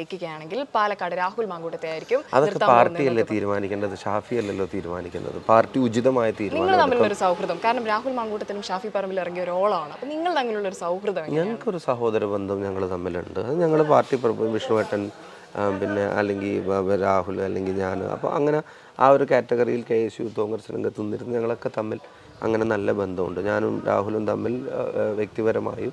ജയിക്കുകയാണെങ്കിൽ പാലക്കാട് രാഹുൽ മാങ്കൂട്ടത്തെ ആയിരിക്കും അതൊക്കെ പാർട്ടി അല്ലേ പാർട്ടിയല്ലേ തീരുമാനിക്കേണ്ടത്? ഷാഫി അല്ലല്ലോ തീരുമാനിക്കുന്നത്. പാർട്ടി ഉചിതമായ നിങ്ങൾ തമ്മിലുള്ള ഒരു സൗഹൃദം. കാരണം രാഹുൽ മാങ്കൂട്ടത്തിനും ഷാഫി പറമ്പിൽ ഇറങ്ങിയ ഒരു ഓളാണ് അപ്പൊ നിങ്ങൾ തമ്മിലുള്ള ഒരു സൗഹൃദം? ഞങ്ങൾക്കൊരു സഹോദര ബന്ധം ഞങ്ങൾ തമ്മിലുണ്ട്. അത് ഞങ്ങൾ പാർട്ടി വിഷ്ണുവേട്ടൻ പിന്നെ അല്ലെങ്കിൽ രാഹുൽ അല്ലെങ്കിൽ ഞാൻ. അപ്പോൾ അങ്ങനെ ആ ഒരു കാറ്റഗറിയിൽ കെ എസ് യു കോൺഗ്രസ് രംഗത്ത് നിന്നിരുന്ന് ഞങ്ങളൊക്കെ തമ്മിൽ അങ്ങനെ നല്ല ബന്ധമുണ്ട്. ഞാനും രാഹുലും തമ്മിൽ വ്യക്തിപരമായും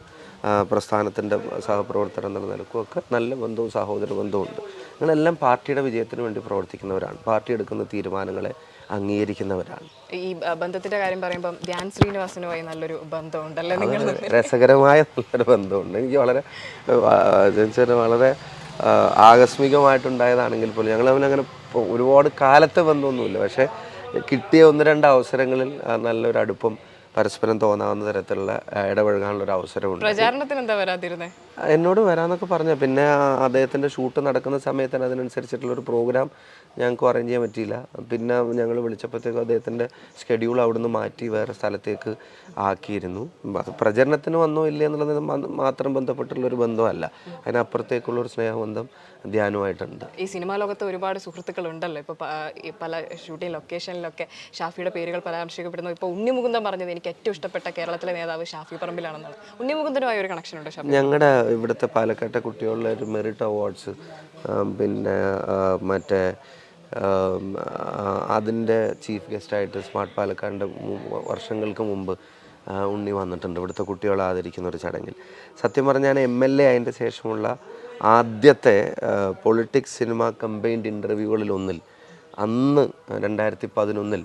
പ്രസ്ഥാനത്തിന്റെ സഹപ്രവർത്തനം എന്ന നിലക്കും ഒക്കെ നല്ല ബന്ധവും സഹോദര ബന്ധവും ഉണ്ട് ഞങ്ങളെല്ലാം പാർട്ടിയുടെ വിജയത്തിന് വേണ്ടി പ്രവർത്തിക്കുന്നവരാണ്. പാർട്ടി എടുക്കുന്ന തീരുമാനങ്ങളെ അംഗീകരിക്കുന്നവരാണ്. ഈ ബന്ധത്തിന്റെ കാര്യം പറയുമ്പോൾ ധ്യാൻ ശ്രീനിവാസനുമായി നല്ലൊരു ബന്ധമുണ്ടല്ലോ നിങ്ങൾ? രസകരമായ നല്ലൊരു ബന്ധമുണ്ട്. എനിക്ക് വളരെ വളരെ ആകസ്മികമായിട്ടുണ്ടായതാണെങ്കിൽ പോലും ഞങ്ങൾ തമ്മിൽ അങ്ങനെ ഒരുപാട് കാലത്തെ ബന്ധമൊന്നുമില്ല. പക്ഷേ കിട്ടിയ ഒന്ന് രണ്ട് അവസരങ്ങളിൽ നല്ലൊരു അടുപ്പം പരസ്പരം തോന്നാവുന്ന തരത്തിലുള്ള ഇടപഴകാനുള്ള ഒരു അവസരമുണ്ട്. പ്രചാരണത്തിന് എന്താ വരാതിരുന്നേ? എന്നോട് വരാമെന്നൊക്കെ പറഞ്ഞ. പിന്നെ അദ്ദേഹത്തിന്റെ ഷൂട്ട് നടക്കുന്ന സമയത്തിന് അതിനനുസരിച്ചിട്ടുള്ള ഒരു പ്രോഗ്രാം ഞങ്ങൾക്ക് അറേഞ്ച് ചെയ്യാൻ പറ്റിയില്ല. പിന്നെ ഞങ്ങൾ വിളിച്ചപ്പോഴത്തേക്കും അദ്ദേഹത്തിന്റെ ഷെഡ്യൂൾ അവിടുന്ന് മാറ്റി വേറെ സ്ഥലത്തേക്ക് ആക്കിയിരുന്നു. പ്രചരണത്തിന് വന്നോ ഇല്ല എന്നുള്ളത് മാത്രം ബന്ധപ്പെട്ടുള്ളൊരു ബന്ധമല്ല. അതിനപ്പുറത്തേക്കുള്ള ഒരു സ്നേഹബന്ധം ധ്യാനമായിട്ടുണ്ട് ഈ സിനിമാ ലോകത്ത് ഒരുപാട് സുഹൃത്തുക്കൾ ഉണ്ടല്ലോ ഇപ്പോൾ പല ഷൂട്ടിംഗ് ലൊക്കേഷനിലൊക്കെ ഷാഫിയുടെ പേരുകൾ പരാമർശിക്കപ്പെടുന്നു. ഇപ്പോൾ ഉണ്ണിമുകുന്ദൻ പറഞ്ഞത് എനിക്ക് ഏറ്റവും ഇഷ്ടപ്പെട്ട കേരളത്തിലെ നേതാവ് ഷാഫി പറമ്പിലാണെന്നാണ്. ഉണ്ണിമുകുന്ദനുമായി ഒരു കണക്ഷൻ ഉണ്ട് ഷാഫി? ഞങ്ങളുടെ ഇവിടുത്തെ പാലക്കാട്ടെ കുട്ടികളുടെ ഒരു മെറിറ്റ് അവാർഡ്സ് പിന്നെ മറ്റേ അതിന്റെ ചീഫ് ഗസ്റ്റായിട്ട് സ്മാർട്ട് പാലക്കാടിന്റെ വർഷങ്ങൾക്ക് മുമ്പ് ഉണ്ണി വന്നിട്ടുണ്ട്. ഇവിടുത്തെ കുട്ടികളെ ആദരിക്കുന്ന ഒരു ചടങ്ങിൽ. സത്യം പറഞ്ഞാൽ എം എൽ എ അതിന്റെ ശേഷമുള്ള ആദ്യത്തെ പൊളിറ്റിക്സ് സിനിമ കമ്പൈൻഡ് ഇന്റർവ്യൂകളിൽ ഒന്നിൽ അന്ന് രണ്ടായിരത്തി പതിനൊന്നിൽ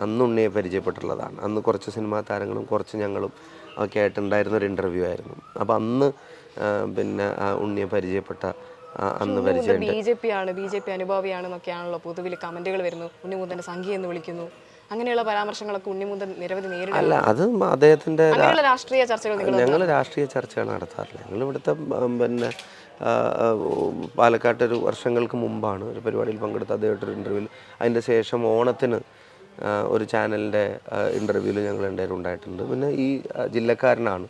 അന്ന് ഉണ്ണിയെ പരിചയപ്പെട്ടുള്ളതാണ്. അന്ന് കുറച്ച് സിനിമാ താരങ്ങളും കുറച്ച് ഞങ്ങളും ഒക്കെ ആയിട്ടുണ്ടായിരുന്ന ഒരു ഇന്റർവ്യൂ ആയിരുന്നു. അപ്പോൾ അന്ന് പിന്നെ ഉണ്ണിയെ പരിചയപ്പെട്ട അന്ന് പരിചയം ബി ജെ പി ആണ് ബി ജെ പി അനുഭാവിയാണെന്നൊക്കെയാണല്ലോ പൊതുവിൽ കമന്റുകൾ വരുന്നു. ഉണ്ണിമുന്തന്റെ സംഖ്യ എന്ന് വിളിക്കുന്നു. അങ്ങനെയുള്ള പരാമർശങ്ങളൊക്കെ ഉണ്ണിമുന്തൻ നിരവധി നേരിടും അല്ല അത് അദ്ദേഹത്തിന്റെ രാഷ്ട്രീയ ചർച്ചകൾ ഞങ്ങൾ രാഷ്ട്രീയ ചർച്ചകൾ നടത്താറില്ല ഞങ്ങൾ ഇവിടുത്തെ പിന്നെ ആ, ആ, പാലക്കാട്ട് ഒരു വർഷങ്ങൾക്ക് മുമ്പാണ് ഒരു പരിപാടിയിൽ പങ്കെടുത്ത അദ്ദേഹമായിട്ടൊരു ഇന്റർവ്യൂവിൽ അതിന്റെ ശേഷം ഓണത്തിന് ഒരു ചാനലിന്റെ ഇന്റർവ്യൂവിൽ ഞങ്ങൾ എന്തായാലും ഉണ്ടായിട്ടുണ്ട്. പിന്നെ ഈ ജില്ലക്കാരനാണ്.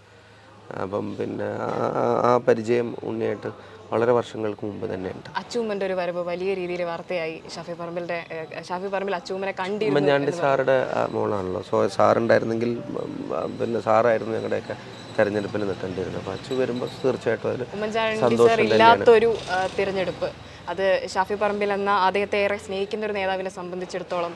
അപ്പം പിന്നെ ആ- പരിചയം ഉണ്ണിയായിട്ട് വളരെ വർഷങ്ങൾക്ക് മുമ്പ് തന്നെയുണ്ട്. അച്ചൂമ്മന്റെ ഒരു വരവ് വലിയ രീതിയിൽ വാർത്തയായി ഷാഫി പറമ്പിലിന്റെ ഷാഫി പറമ്പിൽ അച്ചൂമ്മനെ കണ്ടിരുന്നു ഉമ്മൻചാണ്ടി സാറുടെ മോളാണല്ലോ. സോ സാറുണ്ടായിരുന്നെങ്കിൽ പിന്നെ സാറായിരുന്നു ഞങ്ങളുടെയൊക്കെ തെരഞ്ഞെടുപ്പിൽ നിൽക്കേണ്ടിയിരുന്നത്. അപ്പോൾ അച്ചു വരുമ്പോൾ തീർച്ചയായിട്ടും അതിൽ ഉമ്മൻചാണ്ടി സാർ ഇല്ലാത്തൊരു തിരഞ്ഞെടുപ്പ്. അത് ഷാഫി പറമ്പിൽ എന്ന അദ്ദേഹത്തെ ഏറെ സ്നേഹിക്കുന്ന ഒരു നേതാവിനെ സംബന്ധിച്ചിടത്തോളം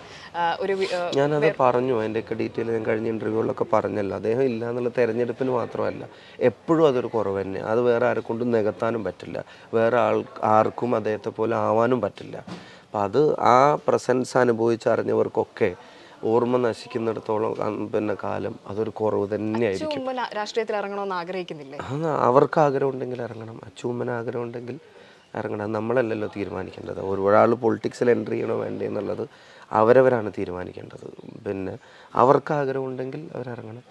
ഒരു ഞാനത് പറഞ്ഞു അതിന്റെയൊക്കെ ഡീറ്റെയിൽ ഞാൻ കഴിഞ്ഞ ഇന്റർവ്യൂകളിലൊക്കെ പറഞ്ഞല്ലോ. അദ്ദേഹം ഇല്ല എന്നുള്ള തെരഞ്ഞെടുപ്പിന് മാത്രമല്ല എപ്പോഴും അതൊരു കുറവ് തന്നെ. അത് വേറെ ആരെ കൊണ്ടും നികത്താനും പറ്റില്ല. വേറെ ആൾ ആർക്കും അദ്ദേഹത്തെ പോലെ ആവാനും പറ്റില്ല. അപ്പം അത് ആ പ്രസൻസ് അനുഭവിച്ചറിഞ്ഞവർക്കൊക്കെ ഓർമ്മ നശിക്കുന്നിടത്തോളം പിന്നെ കാലം അതൊരു കുറവ് തന്നെയായിരിക്കും. രാഷ്ട്രീയത്തിൽ ഇറങ്ങണമെന്ന് ആഗ്രഹിക്കുന്നില്ലേ? അവർക്ക് ആഗ്രഹം ഉണ്ടെങ്കിൽ ഇറങ്ങണം. അച്ചുമ്മൻ ആഗ്രഹം ഉണ്ടെങ്കിൽ ഇറങ്ങണം. നമ്മളല്ലല്ലോ തീരുമാനിക്കേണ്ടത്. ഒരാൾ പൊളിറ്റിക്സിൽ എൻട്രി ചെയ്യണോ വേണ്ടേ എന്നുള്ളത് അവരവരാണ് തീരുമാനിക്കേണ്ടത്. പിന്നെ അവർക്ക് ആഗ്രഹമുണ്ടെങ്കിൽ അവരിറങ്ങണം.